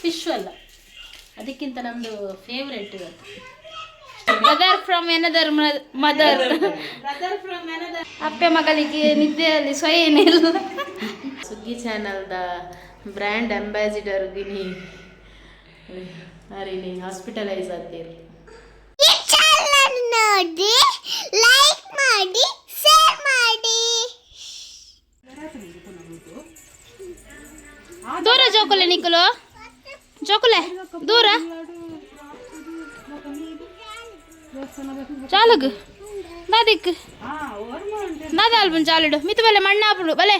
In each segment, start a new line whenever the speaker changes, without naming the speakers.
Fish ಅಲ್ಲ. ಅದಕ್ಕಿಂತ ನಮ್ದು ಫೇವ್ರೆಟ್ ಇವತ್ತು.
Mother from another mother
brother from
ಅಪ್ಪೆ ಮಗಳಿಗೆ ನಿದ್ದೆಯಲ್ಲಿ ಸ್ವಯನಿಲ್ಲ
ಸುಗ್ಗಿ ಚಾನಲ್ದ ಬ್ರ್ಯಾಂಡ್ ಅಂಬಾಸಿಡರ್ ಗಿನಿ ಅರಿನಿ ಹಾಸ್ಪಿಟಲೈಸ್ ಆಗ್ತೀರಿ
ಈ ಚಾನಲ್ ನೋಡಿ ಲೈಕ್ ಮಾಡಿ ಶೇರ್ ಮಾಡಿ.
ದೂರ ಜೋಕುಲೆ ನಿಕ್ಕಲು ಚೋಕುಲೆ ದೂರ. చాలుగు నాదిక్ నాది ఆల్బం ಮಿತ್ ಬಲೆ బలే మన్నాపుడు ಬಲೆ.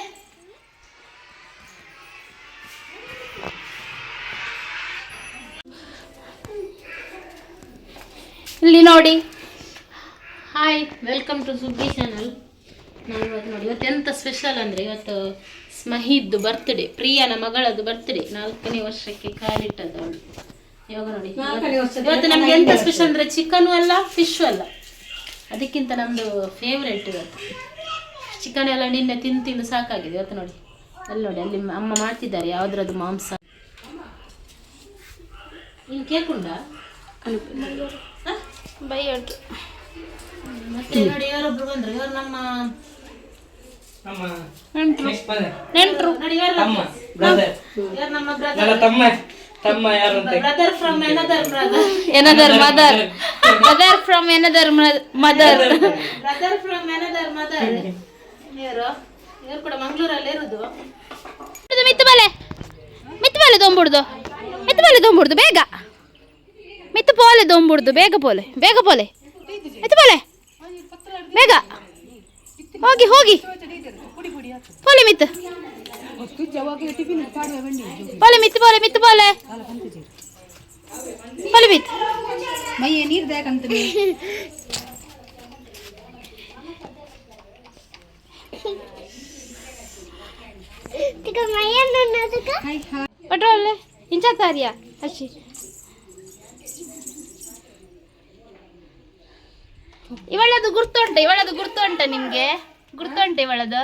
ಇಲ್ಲಿ ನೋಡಿ.
Hi welcome to Suggi channel ನಾನು ಇವತ್ತು ನೋಡಿ ಇವತ್ತು ಎಂತ ಸ್ಪೆಷಲ್ ಅಂದರೆ ಇವತ್ತು ಸ್ಮಹಿದ್ದು ಬರ್ತ್ಡೇ ಪ್ರಿಯನ ಮಗಳದ್ದು ಬರ್ತ್ಡೇ ನಾಲ್ಕನೇ ವರ್ಷಕ್ಕೆ ಕಾಲಿಟ್ಟದ್ದು ಅವಳು ಇವಾಗ ನೋಡಿ ಇವತ್ತು ನಮ್ಗೆ ಎಂತ ಸ್ಪೆಷಲ್ ಅಂದ್ರೆ ಚಿಕನು ಅಲ್ಲ ಫಿಶು ಅಲ್ಲ. ಅದಕ್ಕಿಂತ ನಮ್ದು ಫೇವ್ರೆಟ್ ಇವತ್ತು. ಚಿಕನ್ ಎಲ್ಲ ನಿನ್ನೆ ತಿಂದು ತಿಂದು ಸಾಕಾಗಿದೆ. ಇವತ್ತು ನೋಡಿ ಅಲ್ಲಿ ನೋಡಿ ಅಲ್ಲಿ ಅಮ್ಮ ಮಾಡ್ತಿದ್ದಾರೆ ಯಾವುದ್ರದ್ದು ಮಾಂಸ. ನೀನು ಕೇಕ್ ಉಂಟಾ? ಹ?
ಬೈ ಹೇಳ್ತು
ಮತ್ತೆ ನೋಡಿ ಯಾರೊಬ್ರು ಬಂದ್ರು? ಇವರು ನಮ್ಮ
ನೆಂಟ್ರು. ನೆಂಟ್ರು.
ತಮ್ಮ ಬ್ರದರ್ ನನ್ನ
ಬ್ರದರ್
ತಮ್ಮ. ತಮ್ಮ ಯಾರು ಅಂತ
brother from another brother
another mother mother from another mother
brother from another mother ಇವರು ಇವರು ಕೂಡ ಮಂಗಳೂರಲ್ಲಿ ಇರುದು.
ಮಿತ್ತು ಬಲೆ ಮಿತ್ತು ಬಲೆ ದೊಂಬುಡ್ದು. ಮಿತ್ತು ಬಲೆ ದೊಂಬುಡ್ದು ಬೇಗ. ಮಿತ್ತು ಪೋಲೆ ದೊಂಬುಡ್ದು ಬೇಗ ಪೋಲೆ ಬೇಗ ಪೋಲೆ ಮಿತ್ತು ಬಲೆ ಬೇಗ. ಹೋಗಿ ಹೋಗಿ. ಪೋಲೆ ಮಿತ್ ಪೊಲೆ ಮಿತ್ ಪೋಲೆ ಮಿತ್ ಪೋಲೆ. ಪೊಲೆ ಮಿತ್
ಮೈಯ ನೀರು ಬೇಕಂತ
ಪಟ್ರೋಲ್ ಇಂಚಾತಾರಿಯ ಅಶಿ ಇವಳದು ಗುರ್ತುಂಟ ಇವಳದು ಗುರ್ತುಂಟ ನಿಮಗೆ? ಗುರುತಂಟೆ ಇವಳದು?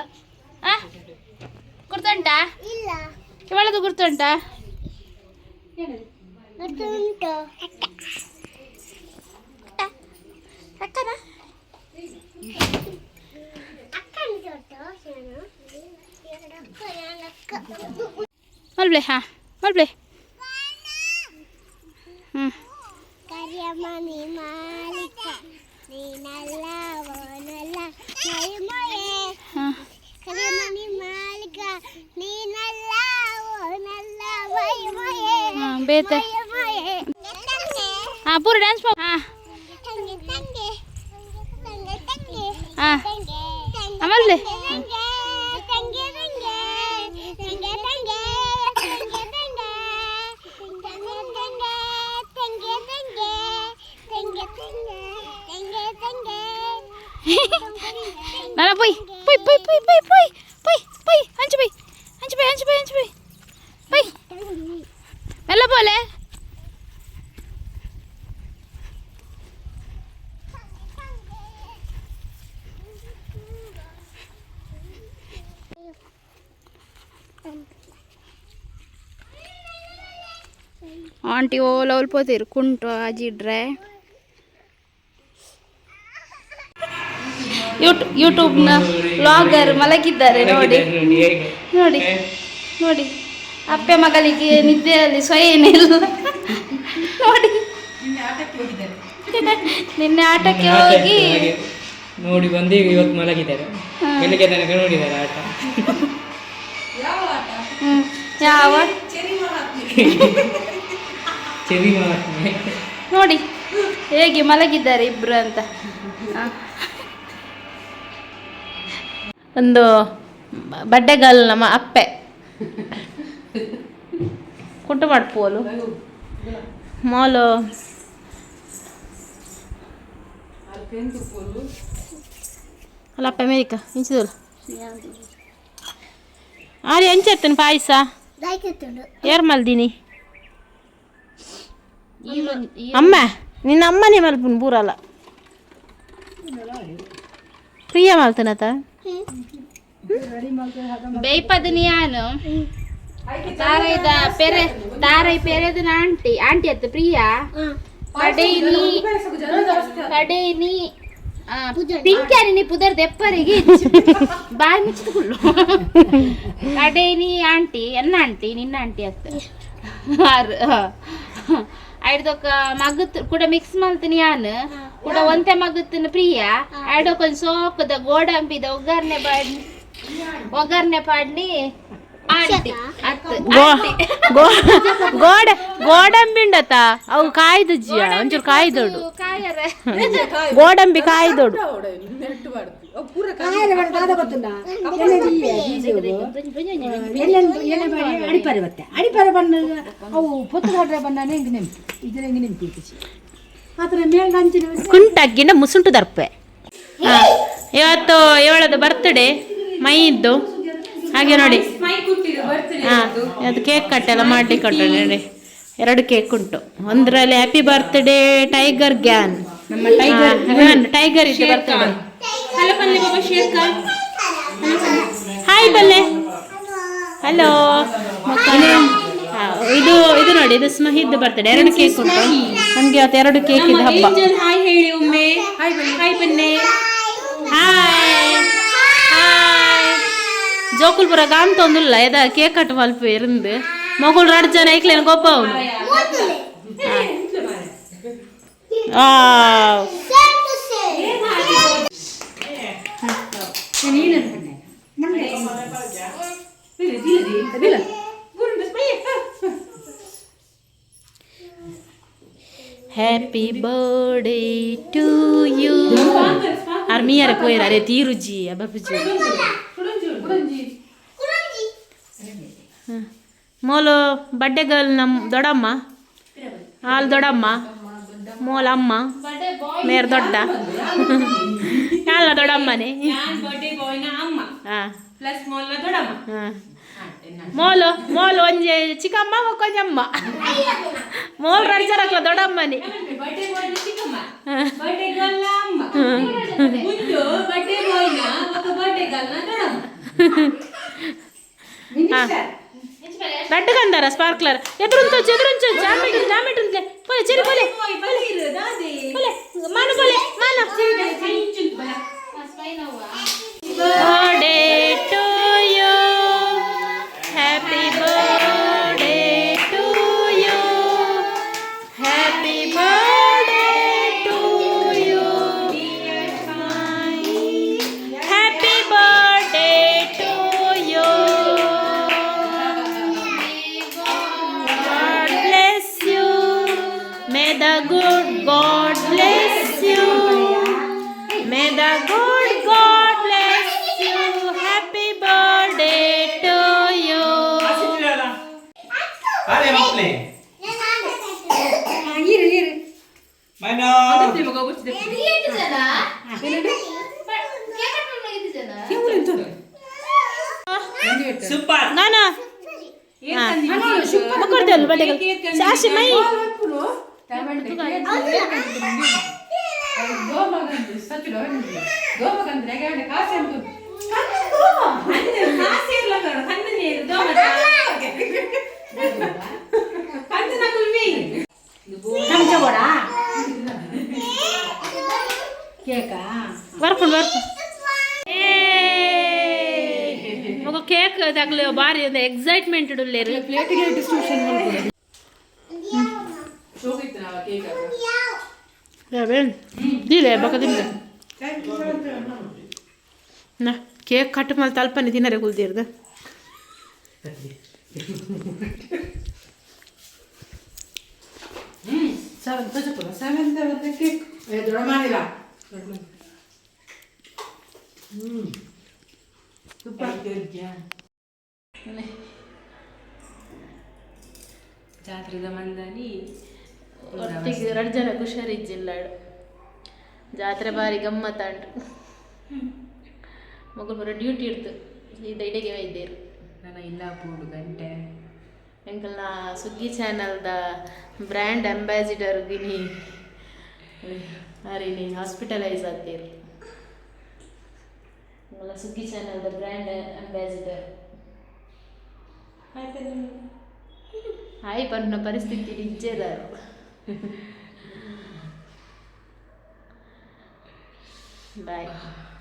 ಆ? ಗುರುತಂಟಾ?
ಇಲ್ಲ.
ಬೆಳದು ಗುರುತಂಟಾ?
ಗುರುತಂಟಾ. ಅಕ್ಕಾ. ನೀ
bete. Ah, pura dance pa. Ah. ah. Amalde. Nada, pues. ಮೆಲ್ಲ പോലെ ಆಂಟಿ ಓಲ್ ಓಲ್ಪೋತೀರು ಕುಂಟು ಅಜಿಡ್ರೆ ಯೂಟ್ಯೂಬ್ ಯೂಟ್ಯೂಬ್ನ ವ್ಲಾಗರ್ ಮಲಗಿದ್ದಾರೆ ನೋಡಿ. ನೋಡಿ ನೋಡಿ. ಅಪ್ಪೆ ಮಗಳಿಗೆ ನಿದ್ದೆಯಲ್ಲಿ ಸ್ವಯನಿಲ್ಲ ನೋಡಿ. ನಿನ್ನೆ ಆಟಕ್ಕೆ ಹೋಗಿ.
ನೋಡಿ ಬಂದು ಇವತ್ತು ಮಲಗಿದ್ದಾರೆ. ಬೆಳಿಗ್ಗೆ ತನಕ ನೋಡಿದ್ದಾರೆ ಆಟ.
ಯಾವ
ಚೆರಿ
ನೋಡಿ ಹೇಗೆ ಮಲಗಿದ್ದಾರೆ ಇಬ್ರು ಅಂತ.
ಒಂದು ಬಡ್ಡೆಗಲ್ ನಮ್ಮ ಅಪ್ಪೆ. కుట్టుబడి పోలు మాలు. అలా అమెరిక ఇంచుదూలు అది ఏం చెప్తాను పాయస?
ఏరు
మళ్ళీ దీని? అమ్మ నిన్న అమ్మ అమ్మనే మలుపు బూరాల. ప్రియ
మలుతున్నా బేపది నియాను ತಾರೈದ ಪೆರೆ ತಾರೈ ಪೆರೆದ ಆಂಟಿ. ಆಂಟಿ ಅತ್ತ ಪ್ರಿಯಾ? ಕಡೇನಿ ಕಡೇನಿ ಪಿಂಕ್ಯಾನಿ ನೀ ಪುದರ್ ದೆಪ್ಪರಿಗೆ ಬಾಯಿ ಮುಚ್ಚಿದುಕೊಳ್ಳು ಕಡೇನಿ ಆಂಟಿ ಎನ್ನ ಆಂಟಿ? ನಿನ್ನ ಆಂಟಿ ಅತ್ತ ಐಡ್ದೊಕ್ಕ ಮಗತ್ ಕೂಡ ಮಿಕ್ಸ್ ಮಾಡ್ತೀನಿ ಯಾನ್. ಕೂಡ ಒಂತೆ ಮಗತ್ತಿನ ಪ್ರಿಯ. ಐಡೊಕೊಂದ್ ಸೋಕದ ಗೋಡಂಬಿದ ಒಗ್ಗರಣೆ ಪಾಡ್ನಿ. ಒಗ್ಗರಣೆ ಪಾಡ್ನಿ. ಆಂಟಿ
ಗೋಡ ಗೋಡಂಬಿ ಉಂಡತ ಅವು ಕಾಯ್ದಜ್ಜಿಯ ಒಂಚೂರು ಕಾಯ್ದೋಡು.
ಕಾಯರೆ.
ಗೋಡಂಬಿ ಕಾಯ್ದೋಡು.
ಅಡಿಪಾರೆ ಬತ್ತೆ ಅಡಿಪಾರೆ ಬಣ್ಣ ಅವು ಹೆಂಗೆ ನೆಂಪು? ಇದ್ರ ಹೆಂಗೆ ನೆಂಪು
ಮುಸುಂಟು ದರ್ಪೆ. ಇವತ್ತು ಇವಳದು ಬರ್ತಡೇ ಮೈ ಇದ್ದು ಹಾಗೆ ನೋಡಿ. ಹಾ ಅದು. ಕೇಕ್ ಕಟ್ ಎಲ್ಲ ಮಾಡ್ಲಿಕ್ಕೆ ಕೊಟ್ಟೆ ನೋಡಿ. ಎರಡು ಕೇಕ್ ಉಂಟು. ಒಂದರಲ್ಲಿ ಹ್ಯಾಪಿ ಬರ್ತ್ಡೇ ಟೈಗರ್ ಗ್ಯಾನ್ ನಮ್ಮ ಟೈಗರ್ ಟೈಗರ್ ಇದೆ ಬರ್ತಡೆ ಹಾಯ್ ಬಲ್ಲೆ ಹಲೋ ಇದು ಇದು ನೋಡಿ ಇದು ಸ್ಮಹಿದ್ ಬರ್ತಡೆ ಎರಡು ಕೇಕ್ ಉಂಟು. ನಮ್ಗೆ ಅವತ್ತು ಎರಡು ಕೇಕ್ ಇದೆ ಹಬ್ಬ. ಹಾಯ್ ಹೇಳಿ ಒಮ್ಮೆ. ಹಾಯ್ ಬನ್ನಿ ಹಾಯ್ జోకులు పుర గాంతోందుల్లా ఏదా కేక్ కట్ వాళ్ళపో ఇరుంది మొగులు రడిచా నైక్లేను గొప్ప ஹாப்பி பர்த்டே டு யூ அருமையாக போயிடாரு தீருஜி அபபிஜி ಅರೆ ತೀರುಜಿ ಅಬ್ಬುಜಿ ಮೋಲು ಬಡ್ಡೆ ಗರ್ಲ್ ನಮ್ಮ ದೊಡ್ಡಮ್ಮ ಹಾಲ್ ದೊಡ್ಡಮ್ಮ ಮೋಲ ಅಮ್ಮ ಮೇರ್ ದೊಡ್ಡ ಯಾಲ ದೊಡ್ಡಮ್ಮನೇ ಹಾಂ ಹಾಂ ಮೋಲು ಮೋಲು ಒಂಜಿ ಚಿಕ್ಕಮ್ಮ ಕೊಂಜಮ್ಮ ಮೋಲ್ ರಡ್ಜರಕ್ಲ ದೊಡ್ಡಮ್ಮನಿ రెడ్గా అందారా స్పార్క్లర్? ఎదురుంచు ఎదురుంచు జామెట్ జామెట్ ఉంది పోలే చెరి పోలే. పోలే మాను పోలే మాను.
Minor super
Nana. ಮಕ್ಕಳ್ದಲ್ಲ ಬಟ್ಟೆ ಸಾಸಿ ಮೈ
ಚಮಚ ಕೊಡ ಕೇಕಾ?
ಬರ್ಕೊಂಡು ಬರ್ಕೊಂಡು ಮಗ ಕೇಕ್ ತಗಲಿ ಬಾರಿ ಒಂದು ಎಕ್ಸೈಟ್ಮೆಂಟ್ ಉಳ್ಳೇರು
ಪ್ಲೇಟಿಗೆ ಡಿಸ್ಟ್ರಿಬ್ಯೂಷನ್ ಮಾಡ್ಕೊಡು.
ದಿಲೆ ಬಕ ತಿಂದ ನಾ ಕೇಕ್ ಕಟ್ ಮೇಲೆ ತಲ್ಪನೆ ತಿನ್ನರೆ ಕುಲ್ದಿರ್ದು
ಕೇಕ್. ಏ ಮಾಡಿಲ್ಲ
ಜಾತ್ರೆದ ಮಂದಾನಿ.
ಒಟ್ಟಿಗೆ ಎರಡು ಜನ ಹುಷಾರಿಜ್ಜಿಲ್ಲ ಜಾತ್ರೆ ಬಾರಿ ಗಮ್ಮತ್ತಾಂಡು ಮಗಳು ಬರೋ ಡ್ಯೂಟಿ ಇಡ್ತು ಇದು ಇಡೆಗೆ ವೈದ್ಯರು.
ನನ್ನ ಇಲ್ಲ ಪೂಡು ಗಂಟೆ.
ಎಂಕಲ್ನ ಸುಗ್ಗಿ ಚಾನಲ್ದ ಬ್ರ್ಯಾಂಡ್ ಅಂಬಾಸಿಡರ್ ರೀ ಹಾಸ್ಪಿಟಲೈಸ್ ಆಗ್ತೀರಿ ಆಮೇಲೆ ಸುಗ್ಗಿ ಚಾನಲ್ದ ಬ್ರ್ಯಾಂಡ್ ಅಂಬಾಸಿಡರ್ ಹಾಯ್ ಪನ್ನ ಪರಿಸ್ಥಿತಿ ನಿಜ್ಜೇದ. ಬಾಯ್